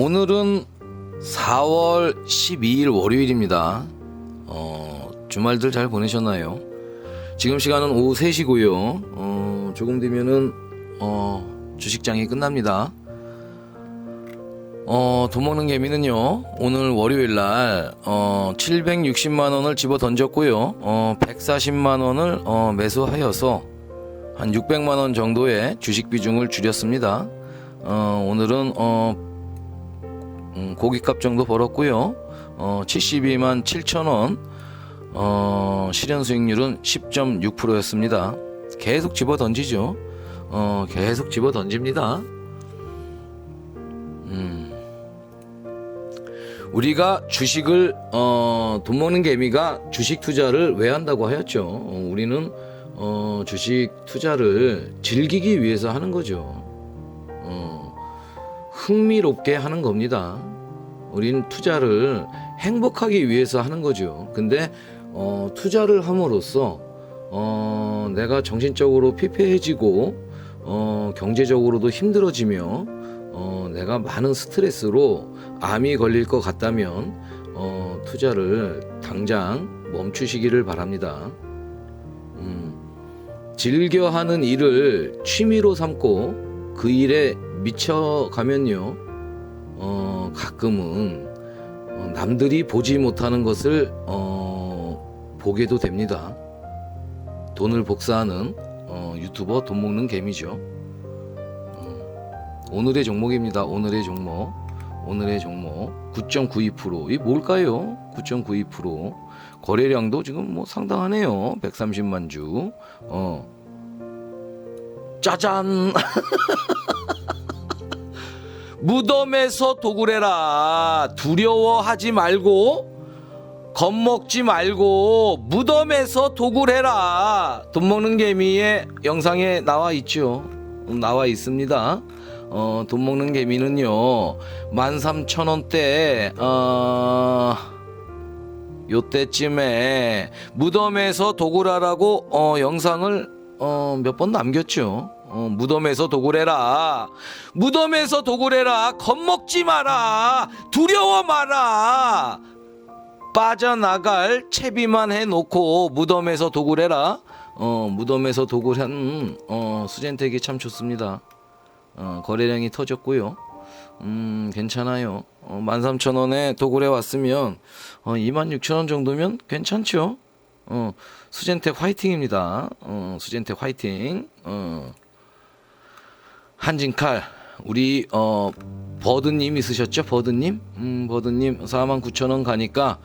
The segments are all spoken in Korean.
오늘은 4월 12일 월요일입니다. 어, 주말들 잘 보내셨나요? 지금 시간은 오후 3시고요. 어, 조금 뒤면은 어, 주식장이 끝납니다. 어, 돈 먹는 개미는요, 오늘 월요일 날, 어, 760만원을 집어 던졌고요, 어, 140만원을, 어, 매수하여서, 한 600만원 정도의 주식 비중을 줄였습니다. 어, 오늘은, 어, 음, 고기값 정도 벌었고요, 어, 72만 7천원, 어, 실현 수익률은 10.6%였습니다. 계속 집어 던지죠. 어, 계속 집어 던집니다. 우리가 주식을 어, 돈 먹는 개미가 주식 투자를 왜 한다고 하였죠. 어, 우리는 어, 주식 투자를 즐기기 위해서 하는 거죠. 어, 흥미롭게 하는 겁니다. 우리는 투자를 행복하기 위해서 하는 거죠. 근데 어, 투자를 함으로써 어, 내가 정신적으로 피폐해지고 어, 경제적으로도 힘들어지며 어, 내가 많은 스트레스로 암이 걸릴 것 같다면 어, 투자를 당장 멈추시기를 바랍니다. 음, 즐겨하는 일을 취미로 삼고 그 일에 미쳐가면요, 어, 가끔은 어, 남들이 보지 못하는 것을 어, 보게도 됩니다. 돈을 복사하는 어, 유튜버 돈 먹는 개미죠. 오늘의 종목입니다. 오늘의 종목. 오늘의 종목 9.92%. 이 뭘까요? 9.92%. 거래량도 지금 뭐 상당하네요. 130만 주. 어. 짜잔. 무덤에서 도굴해라. 두려워하지 말고 겁먹지 말고 무덤에서 도굴해라. 돈 먹는 개미의 영상에 나와 있죠. 음, 나와 있습니다. 어, 돈 먹는 개미는요, 13,000원대, 어, 요때쯤에 무덤에서 도굴하라고, 어, 영상을, 어, 몇 번 남겼죠. 어, 무덤에서 도굴해라. 무덤에서 도굴해라. 겁먹지 마라. 두려워 마라. 빠져나갈 채비만 해놓고 무덤에서 도굴해라. 어, 무덤에서 도굴한, 어, 수젠택이 참 좋습니다. 어, 거래량이 터졌고요. 음, 괜찮아요. 어, 13,000원에 도굴에 왔으면 어, 26,000원 정도면 괜찮죠. 어, 수젠텍 화이팅입니다. 어, 수젠텍 화이팅. 어. 한진칼 우리 어 버드님 있으셨죠? 버드님? 음, 버드님 49,000원 가니까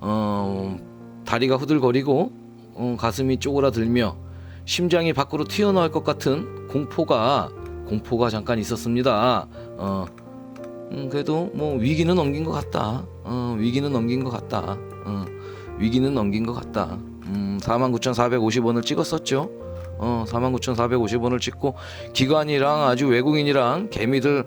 어 다리가 후들거리고 어, 가슴이 쪼그라들며 심장이 밖으로 튀어나올 것 같은 공포가 공포가 잠깐 있었습니다. 어, 음, 그래도 뭐 위기는 넘긴 것 같다. 어, 위기는 넘긴 것 같다. 어, 위기는 넘긴 것 같다. 음, 49,450원을 찍었었죠. 어, 49,450원을 찍고 기관이랑 아주 외국인이랑 개미들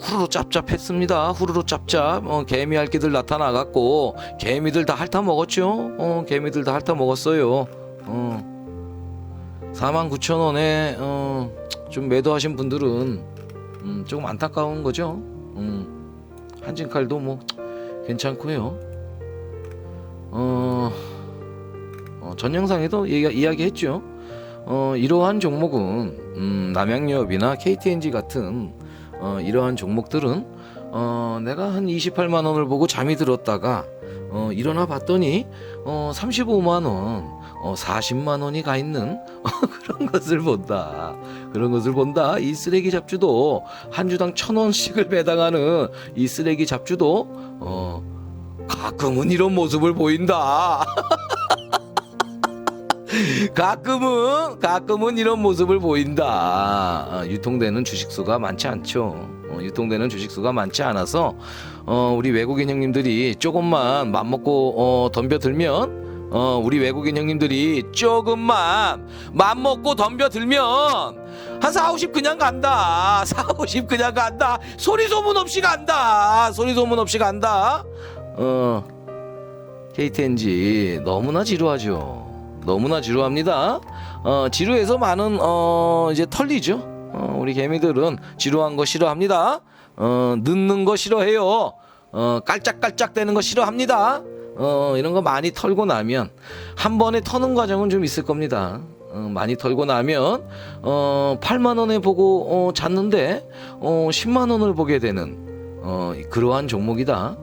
후루루 짭짭했습니다. 후루루 짭짭. 어, 개미 할기들 나타나갔고 개미들 다 핥아 먹었죠. 어, 개미들 다 핥아 먹었어요. 어. 49,000원에 어, 좀 매도하신 분들은 음, 조금 안타까운 거죠. 음, 한진칼도 뭐 괜찮고요. 어, 어, 전 영상에도 얘기, 이야기 했죠. 어, 이러한 종목은 음, 남양유업이나 KTNG 같은 어, 이러한 종목들은 어, 내가 한 28만 원을 보고 잠이 들었다가 어, 일어나 봤더니 어, 35만 원, 어, 40만 원이 가 있는 그런 것을 본다. 그런 것을 본다. 이 쓰레기 잡주도 한 주당 천 원씩을 배당하는 이 쓰레기 잡주도 어, 가끔은 이런 모습을 보인다. 가끔은 가끔은 이런 모습을 보인다. 어, 유통되는 주식수가 많지 않죠. 어, 유통되는 주식수가 많지 않아서 어, 우리 외국인 형님들이 조금만 맘 먹고 어, 덤벼들면 어, 우리 외국인 형님들이 조금만 맘 먹고 덤벼들면 한 4, 50 그냥 간다. 4, 50 그냥 간다. 소리 소문 없이 간다. 소리 소문 없이 간다. 어. KTNG 너무나 지루하죠. 너무나 지루합니다. 어, 지루해서 많은 어, 이제 털리죠. 어, 우리 개미들은 지루한 거 싫어합니다. 어, 늦는 거 싫어해요. 어, 깔짝깔짝 대는 거 싫어합니다. 어, 이런 거 많이 털고 나면 한 번에 터는 과정은 좀 있을 겁니다. 어, 많이 털고 나면 어, 8만 원에 보고 어, 잤는데 어, 10만 원을 보게 되는 어, 그러한 종목이다.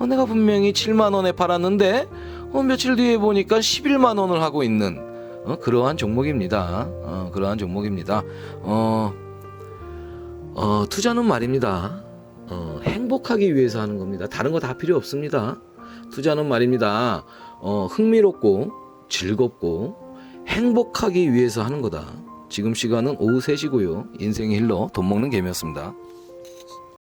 어, 내가 분명히 7만 원에 팔았는데 어, 며칠 뒤에 보니까 11만 원을 하고 있는 어, 그러한 종목입니다. 어, 그러한 종목입니다. 어, 어, 투자는 말입니다. 어, 행복하기 위해서 하는 겁니다. 다른 거 다 필요 없습니다. 투자는 말입니다. 어, 흥미롭고 즐겁고 행복하기 위해서 하는 거다. 지금 시간은 오후 3시고요. 인생의 힐러 돈 먹는 개미였습니다.